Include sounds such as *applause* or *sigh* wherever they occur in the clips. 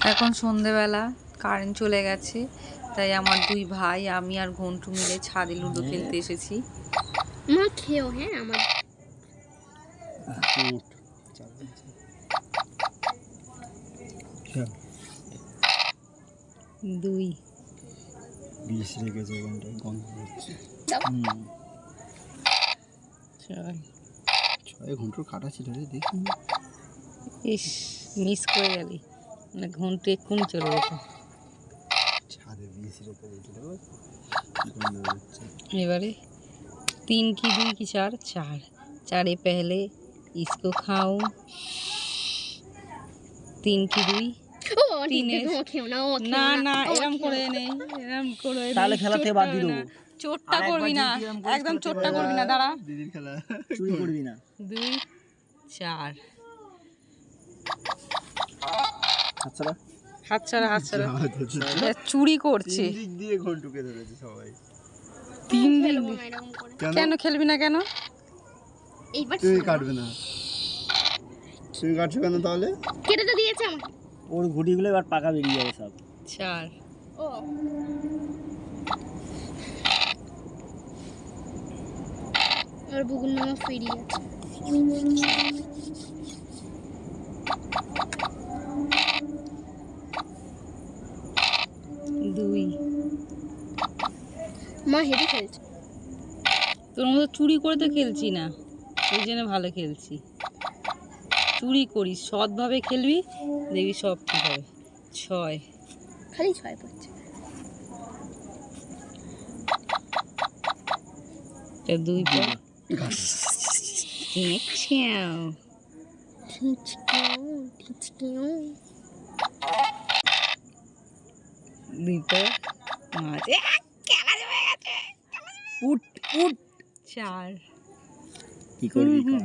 এখন সন্ধেবেলা কারেন্ট চলে গেছে তাই আমার দুই ভাই আমি আর ঘন্টু মিলে ছাদে লুডো খেলতে এসেছি। মা খেও হ্যাঁ আমার। দুই। বিষ ওখানটায় গন্ধ হচ্ছে। ছয়। ঘণ্টার কাটা ছিল রে দেখি। ইস মিস করে গেলি। মানে ঘন্টু এক্ষুনি চলে যেত ছাদে বিষ রেখে দিয়েছিল গন্ধ হচ্ছে এবারে তিন की दुई की चार चार चारे पहले इसको खाओ तीन की दुई ও ঠিক তিনে- আছে তোমা খেও না ও খেও না না না ও এরম খেও করে না। নেই এরম করে নেই, তাহলে খেলা থেকে বাদ দিয়ে চোটটা দেবো। না। চোটটা আর একবার করবি না যদি এরম করিস একদম তাহলে চোটটা চলে করবি না দাঁড়া দিদির খেলা চুরি করবি না দুই চার আচ্ছা হাত ছাড়া হাত ছাড়া এ চুরি করছে। দিক দিয়ে ঘন্টুকে ধরেছে সবাই। তিন দিন কেন? খেলবি না কেন? এইবার তুমি কাটবে না। তুমি কাটছো কেন তাহলে? কেটে তো দিয়েছে আমাকে। ওর ঘুটিগুলো এবার পাকা বেরিয়ে যাবে সব। চার। ও। আর বুগুন নামা ফিরি আছে। মা হেভি খেলছে। তোর মতো চুরি করে তো খেলছি না। ওই জন্য ভালো খেলছি। চুরি করিস সৎভাবে খেলবি দেখবি সব ঠিক হবে। ছয়। খালি ছয় পড়ছে। দুই পর ছিয়াও। ঠিচকিও ঠিচকিও দুই পর পাঁচ এ, খেলা জমে গেছে। পুট পুট চার। কি করবি কর।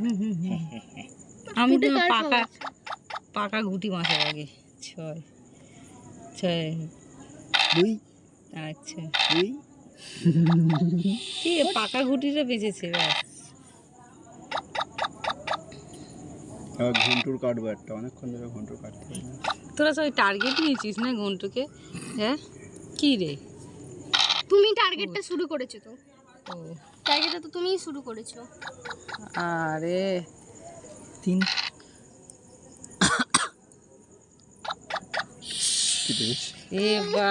আমি তো পাকা পাকা ঘুটি মাছের আগে। ছয়। ছয়। দুই। আচ্ছা। দুই। পাকা ঘুটিটা বেঁচেছে ব্যাস। ঘন্টুর কাটবো একটা অনেকক্ষণ ধরে ঘন্টুর কাটতে। তোরা সবাই টার্গেট নিয়েছিস না ঘন্টুকে? হ্যাঁ? কি রে? তুমি টার্গেটটা শুরু করেছ তো। ও টার্গেটটা তো তুমিই শুরু করেছ। আরে তিন এ বা।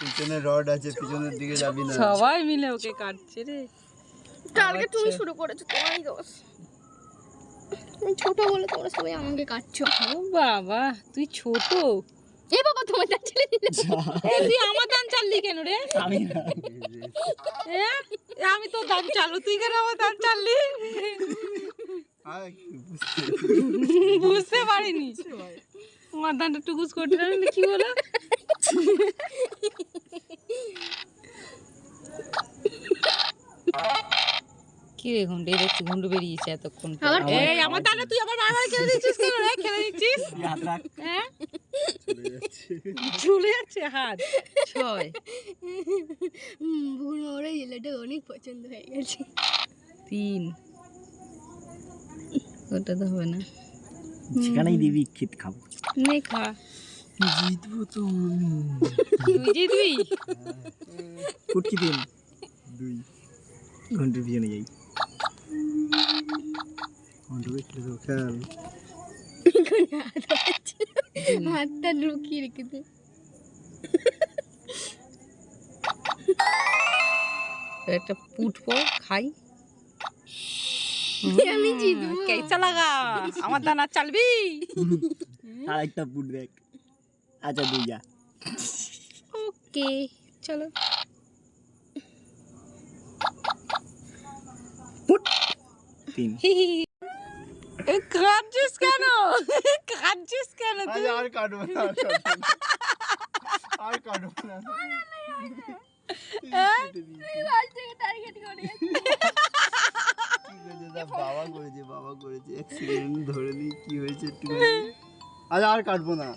পিছনে রড আছে পিছনের দিকে যাবি না। সবাই মিলে ওকে কাটছে রে। টার্গেট তুমি। শুরু করেছ তোমারই দোষ। ছোট বলে তোমরা সবাই আমাকে কাটছো। ও বাবা তুই ছোট? এ বাবা তোমার দাঁত ছেড়ে দিলে। তুই আমার দান চাললি কেন রে? আমি না এ, এ, আমি তো দান চালু তুই কেন আমার দান চাললি? বুঝতে পারিনি। আমার দানটা টুকুস করতে পারিনি কি বলো? কি রে ঘন্টু দেখছি ঘন্টু বেরিয়েছে এতক্ষণ আমার দানা তুই আবার বারবার খেলে দিচ্ছিস কেন রে? খেলে দিচ্ছিস? হ্যাঁ? চলে যাচ্ছে। হাত। ছয়। ভুল ওরা জেলাটা অনেক পছন্দ হয়ে গেছে। তিন। ওটা তো হবে না। সেখানেই দিবি ক্ষিত খাব। নে খা। জিতবো তো আমি। তুই জিতবি? ফুটকি তিন দুই। ঘণ্টার পিছনে যাই। তো খেয়াল। হাতটা লুকিয়ে রেখেছে একটা পুট পর খাই। আমি জিতবো? কেসা লাগা আমার দানা চালবি? আর একটা ফুট দেখ। আচ্ছা দুই যা। ওকে চলো। তিন। এ কাঁদছিস কেন? কাঁদছিস কেন তুই? আর কাটবো না আর কাটবো না। বাবা করেছে বাবা করেছে। সেকেন্ড ধরে নি কি হয়েছে একটু আজ আর কাটবো না।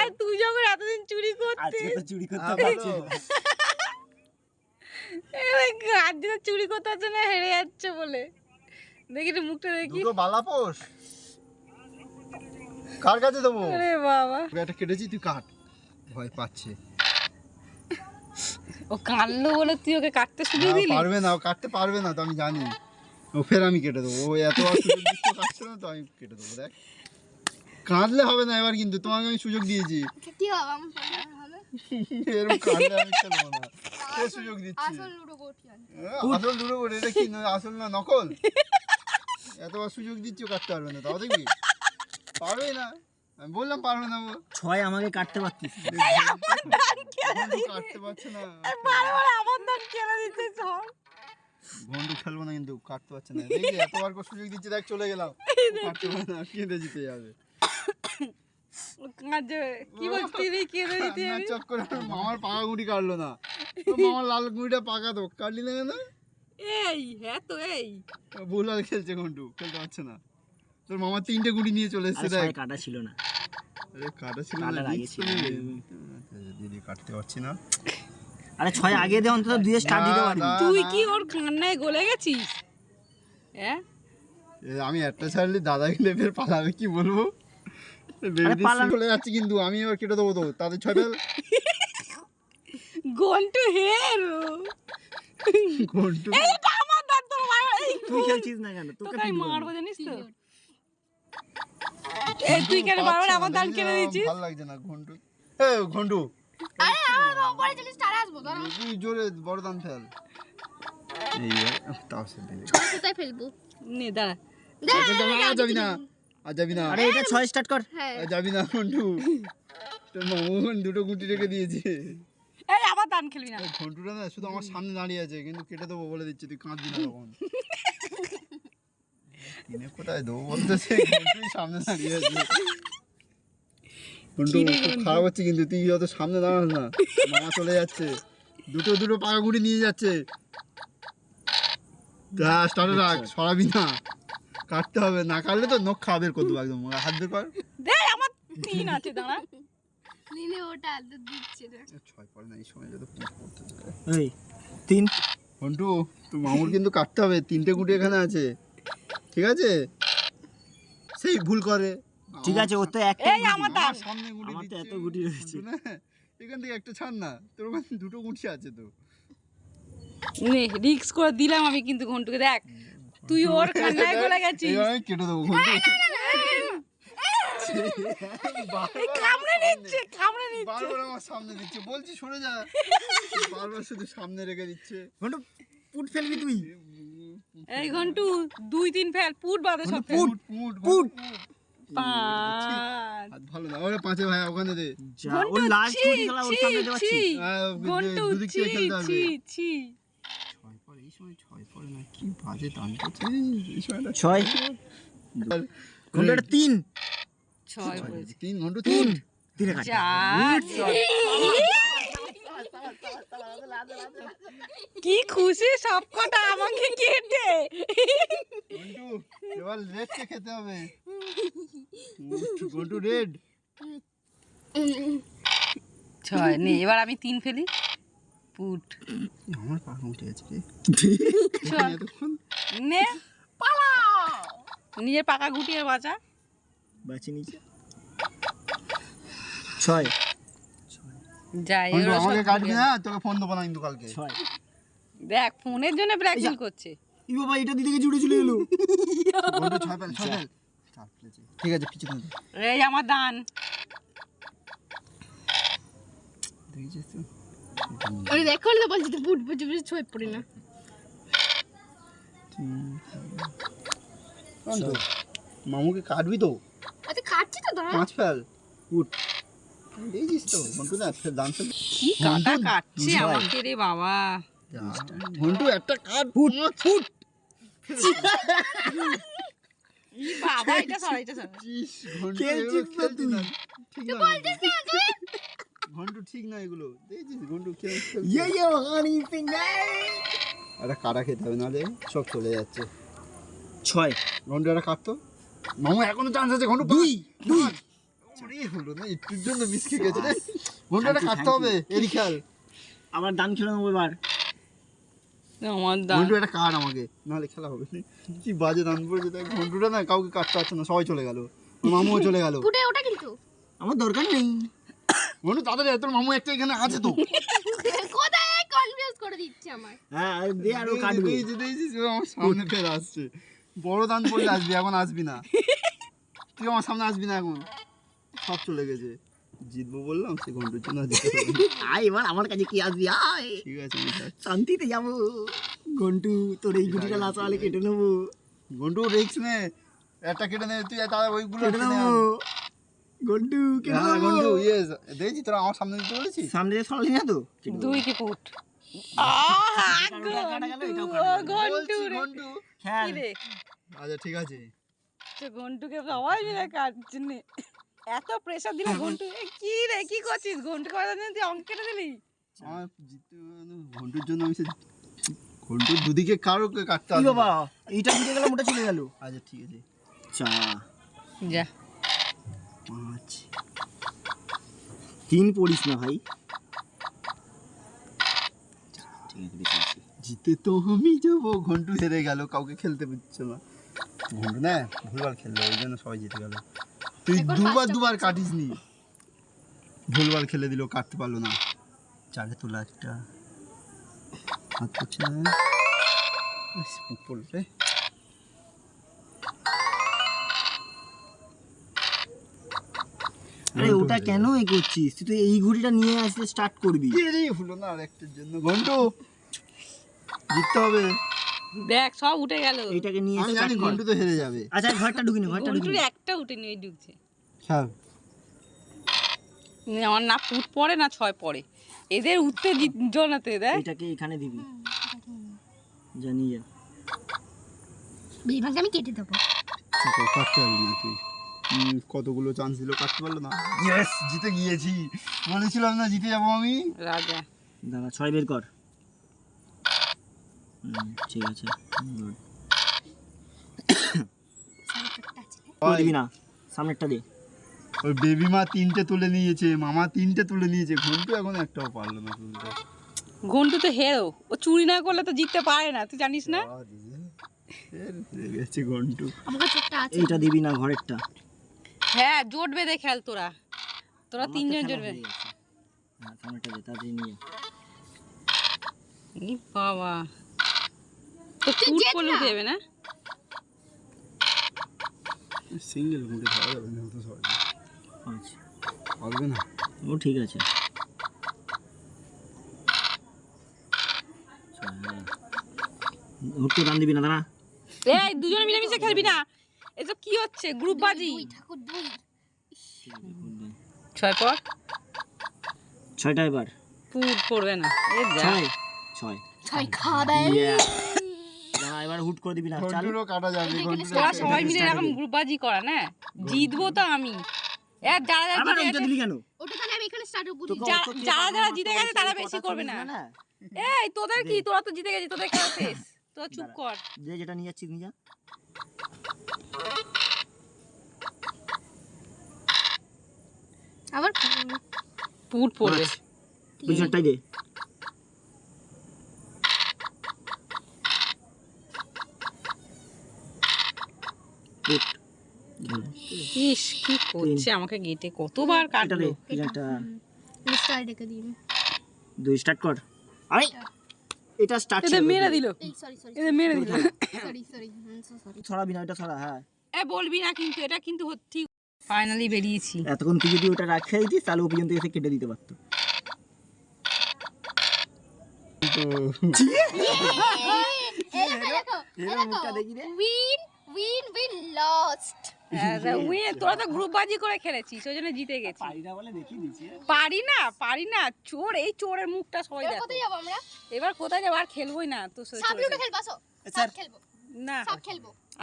আর তুই যখন এতদিন চুরি করতিস। চুরি করতে পারছি চুরি করতে না হেরে যাচ্ছে বলে। দেখি রে মুখটা দেখি। দুটো বালাপোষ কার কাছে দেবো? আরে বাবা। একটা কেটেছি তুই কাট। ভয় পাচ্ছে। ও কানলো বলে তুই ওকে কাটতে শুরু দিলি? পারবে না ও কাটতে পারবে না তো আমি জানি। ও ফের আমি কেটে দেবো। ও এত দিচ্ছে কাটছে না তো আমি কেটে দেবো দেখ। কাঁদলে হবে না এবার কিন্তু তোমাকে আমি সুযোগ দিয়েছি। কি হবে? আমার হবে? এরকম কাঁদলে আমি খেলব না। সুযোগ দিচ্ছি। আসল লুডো গোটি হ্যাঁ, আসল দুটো করে এটা কি না- আসল না নকল? এতবার সুযোগ দিচ্ছি কাটতে পারবে না তাও দেখবি? পারবেই না? আমি বললাম পারবে না ছয় আমাকে কাটতে পারতিস। কাটতে পারছে না। ঘন্টু খেলব না কিন্তু কাটতে পারছে না। দেখবি এতবার করে সুযোগ দিচ্ছে দেখ চলে গেলাম। কাটতে পারে না কেঁদে জিতে যাবে? কি বলছিস কেঁদে যাবি? মামার পাকা গুটি কাটলো না। মামার লাল গুটিটা পাকা তো কাটলি না কেন? এই হ্যাঁ তো এই। ভুল আর খেলছে ঘন্টু খেলতে পারছে না। তোর মামা তিনটে গুটি নিয়ে চলে এসছে দেখ। কাটা ছিল না। আরে কাটা ছিল না দিদি কাটতে পারছি না। আরে ছয় আগে দে অন্তত দুই স্টার দিতে পারবি তুই কি ওর কান্নায় গলে গেছিস? হ্যাঁ? আমি একটা ছাড়লে দাদা গেলে ফের পালাবে কি বলব? চলে যাচ্ছে কিন্তু আমি এবার কেটে দেবো তো তাদের ছয় ফেল গন্টু হেরো ঘন্টু এইটা আমার দাঁত তোর তুই খেলছিস না কেন? তোকে তোকে মারবো জানিস তো? এই তুই কেন বারবার আমার দাঁত কেটে দিচ্ছিস? ভালো লাগছে না ঘন্টু। এ ঘন্টু। আরে আমার উপরে চলে স্টার আসব ধরো। তুই জোরে বড় দান ফেল? এই তাও সে দিলে। কোথায় ফেলব। নে দাঁড়া। আর যাবি না আর যাবি না। আরে এটা ছয় স্টার্ট কর। হ্যাঁ। যাবি না ঘন্টু। তোর মামু দুটো গুটি রেখে দিয়েছে। এই দান খেলবি না। ঘন্টুটা না শুধু আমার সামনে দাঁড়িয়ে আছে কিন্তু কেটে দেবো বলে দিচ্ছি তুই কাঁদবি না তখন। কিনে কোথায় দেবো বলতেছে ঘন্টুই সামনে দাঁড়িয়ে আছে। ঘন্টু খুব খারাপ হচ্ছে কিন্তু তুই অত সামনে দাঁড়াস না। মামা চলে যাচ্ছে। দুটো দুটো পাকা গুটি নিয়ে যাচ্ছে। স্টার্টে রাখ সরাবি না। কাটতে হবে না কাটলে তো নখ খাওয়া বের করে দেবো একদম। হাত বের কর। দে আমার তিন আছে দাঁড়া। নিলে ওটা আলতো দিচ্ছে না ছয় পরে না এই সময় করতে এই তিন। ঘন্টু তোর মামুর কিন্তু কাটতে হবে তিনটে গুটি এখানে আছে। ঠিক আছে? সেই ভুল করে। ঠিক আছে ওর তো একটা এই আমার দান সামনে গুটি দিচ্ছে, এত গুটি রয়েছে। না, এখান থেকে একটা ছাড় না তোর ওখানে দুটো গুটি আছে তো। নে রিক্স করে দিলাম আমি কিন্তু ঘন্টুকে দেখ। তুই ওর কান্নায় গলে গেছিস। আমি কেটে দেবো ঘন্টু কামড়ে নিচ্ছে কামড়ে নিচ্ছে। বারবার আমার সামনে দিচ্ছে। বলছি সরে যা। বারবার শুধু সামনে রেখে দিচ্ছে। ঘন্টু পুট ফেলবি তুই এই ঘন্টু দুই তিন ফেল পুট বাদে সব পুট পুট পুট। ভালো না ওরে পাঁচে ভাই ওখানে দে। যা ঘন্টু লাস্ট ছি, খেলা ওর সামনে দেওয়া ছি। ঘন্টু ছি থেকে খেলতে হবে। ছি ছি। ছয় পরে এই সময় ছয় পরে না কি বাজে টান করছে। এই সময়টা ছয়। ঘন্টু তিন। ছয় বলেছে। তিন ঘণ্টা তিন তিনে। কাট। কি খুশি সব কটা আমাকে কেটে। এবার রেডকে খেতে হবে। রেড। ছয় নে এবার আমি তিন ফেলি। পুট। আমার পা উঠে গেছে রে। নে। পালা নিজের পাকা গুটিয়ে বাঁচা। বাঁচি নিচে ছয়। যাই ঘন্টু আমাকে কাটবি না তোকে ফোন দেবো না কিন্তু কালকে। ছয়। দেখ ফোনের জন্য ব্ল্যাকমেল করছে। ই বাবা এটা দিদিকে জুড়ে চলে এলো। ছয় ছয় চার ঠিক আছে পিছনে দে। এই আমার দান। দেখেছিস তো? ওই দেখো না বলছি তো বুট ছয় পড়ে না। মামুকে কাটবি তো? আচ্ছা খাচ্ছি তো ধরো পাঁচ ফেল। উঠ। তো ঘন্টু না কি কাটা কাটছে আমাকে রে বাবা। ঘন্টু একটা কাট। ফুট ফুট ই বাবা এটা এটা ঘন্টু তুই। ঠিক না ঘন্টু ঠিক না এগুলো। দেখছিস ঘন্টু ইয়ে ইয়ে হানি ফিঙ্গার একটা কাটা খেতে হবে নাহলে সব চলে যাচ্ছে। ছয়। ঘন্টু একটা কাটতো মামু এখনও চান্স আছে ঘন্টু দুই দুই। হলো না একটুর জন্য মিস খেয়ে গেছে রে। ঘন্টু একটা কাটতে হবে এরই খেয়াল আবার দান খেলে নেব এবার। আমার দান। ঘন্টু একটা কাট আমাকে? নাহলে খেলা হবে কি বাজে দান পড়েছে তাই ঘন্টুটা না কাউকে কাটতে পারছে না সবাই চলে গেল। মামুও চলে গেল। ফুটে ওটা কিন্তু। আমার দরকার নেই। বন্ধু তাড়াতাড়ি তোর মামু একটা এখানে আছে তো। কোথায়? কনফিউজ করে দিচ্ছে আমার হ্যাঁ দে আরও কাটবে। দেখেছি, দেখেছি, আমার সামনে ফের আসছে। বড় দান পড়লে আসবি এখন আসবি না। তুই আমার সামনে আসবি না এখন। সব চলে গেছে। জিতবো বললাম সে ঘণ্টার জন্য জিততে আয় এবার আমার কাছে কি আসবি আয়। ঠিক আছে শান্তিতে যাব। ঘন্টু তোর এই গুটিটা না চালে কেটে নেব। ঘন্টু রিক্স নে। একটা কেটে নে তুই তাহলে ওইগুলো কেটে নেব। ঘন্টু কেটে নেব। ঘন্টু ইয়েস দেখেছি তোরা আমার সামনে দিতে বলেছিস? সামনে দিয়ে সরালি না তো? দুই কি ফুট আচ্ছা ঠিক আছে। ঘন্টুকে সবাই মিলে। এত প্রেশার দিলে ঘন্টু। কি রে কি করছিস ঘন্টু? তুই অঙ্ক কেটে দিলি? আমার ঘন্টুর জন্য আমি ঘন্টুর দুদিকে কারও কাটতে কি হবে বাবা এইটা গেলাম ওটা চলে গেল। আচ্ছা ঠিক আছে। চা। যা। পাঁচ। তিন পড়িস না ভাই। ঠিক আছে। জিতে তো আমি যাব। ঘন্টু হেরে গেল কাউকে খেলতে দিচ্ছে না। ঘন্টু না ভুলবার খেললো ওই জন্য সবাই জিতে গেল। তুই দুবার দুবার কাটিস নি। ভুলবার খেলে দিল কাটতে পারল না। চারে তোলা একটা। হাত করছে না। ইস, আরে ওটা কেন এ করছিস তুই তো এই ঘুড়িটা নিয়ে আসতে স্টার্ট করবি। হলো না আর একটার জন্য। ঘন্টু জিততে হবে। দেখ সব উঠে গেল। এইটাকে নিয়ে এসে জানি ঘন্টু তো হেরে যাবে। আচ্ছা ঘরটা ঢুকিনি ঘরটা ঢুকিনি একটা উঠে নিয়ে ঢুকছে। খেল আমার না ফুট পড়ে না ছয় পড়ে। এদের উঠতে জনাতে দেখ এইটাকে এখানে দিবি। জানি যা আমি কেটে দেবো। চল, কাটতে পারবি না তুই। কতগুলো চান্স দিল কাটতে পারল না? ইয়েস জিতে গিয়েছি। বলেছিলাম না জিতে যাব আমি। রাজা। দাঁড়া ছয় বের কর। হুম, ঠিক আছে দিবি না সামনেরটা দে। ওই বেবি মা তিনটে তুলে নিয়েছে মামা তিনটে তুলে নিয়েছে ঘন্টু এখন একটাও পারল না তুলতে। ঘন্টু তো হেরো ও চুরি না করলে তো জিততে পারে না তুই জানিস না? ঘন্টু। আমার কাছে এইটা দিবি না ঘরেরটা। হ্যাঁ জোট বেঁধে খেল তোরা। তোরা তিনজন জোট বেঁধে। হ্যাঁ বাবা। তো ফুট করলে উঠে যাবে না? সিঙ্গেল খাওয়া যাবে না তো সবাই আচ্ছা। পারবে না। ও ঠিক আছে। হুটকে দান দিবি না দাঁড়া। এই দুজন মিলেমিশে খেলবি না। এসব কি হচ্ছে? গ্রুপ বাজি? দুই ঠাকুর দুই। ছয় পর? ছয়টা এবার। ফুট পড়বে না। এ যা। ছয়? ছয়। ছয় খাবে। Yeah. এবার হুট করে দিবি না চাল। কাটা যাবে তোরা সবাই মিলে এরকম গ্রুপ বাজি করা না? জিতবো তো আমি। এ যারা যারা জিতে গেছে। দিলি কেন? ওটা তাহলে আমি এখানে স্টার্ট বুঝি তোকে যা- অত কে যারা যারা জিতে গেছে তারা বেশি করবে না। না এই তোদের কি? তোরা তো জিতে গেছিস তোদের খেলা শেষ। তোরা চুপ কর। যে যেটা নিয়ে যাচ্ছিস নিয়ে যা। আবার ফুট পড়বে পাঁচ। দে। ইস কি করছে আমাকে গেটে? কতবার কাটলো? দিন দুই স্টার্ট কর। আরে! এটা স্টার্ট এদের মেরে দিল এই সরি সরি এদের মেরে দিল সরি সরি সরি ছড়াবি না ওটা ছড়া হ্যাঁ এ বলবি না কিন্তু এটা কিন্তু ঠিক ফাইনালি বেরিয়েছি এতক্ষণ তুই যদি ওটা রাখে দিতিস তাহলে ও পর্যন্ত এসে কেটে দিতে পারতো এই দেখো এর মুখটা দেখি রে উইন উইন উইন লস্ট *laughs* তোরা তো গ্রুপ বাজি করে খেলেছিস ওই জন্য জিতে গেছি। পারি না বলে দেখিয়ে দিচ্ছি পারি না চোর এই চোরের মুখটা সবাই এবার দেখো। কোথায় যাব আমরা? এবার কোথায় যাব? আর খেলবোই না তো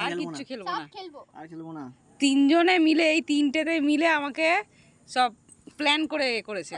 আর কিচ্ছু খেলব না। আর খেলব না। তিনজনে মিলে এই তিনটেতে মিলে আমাকে সব প্ল্যান করে করেছে।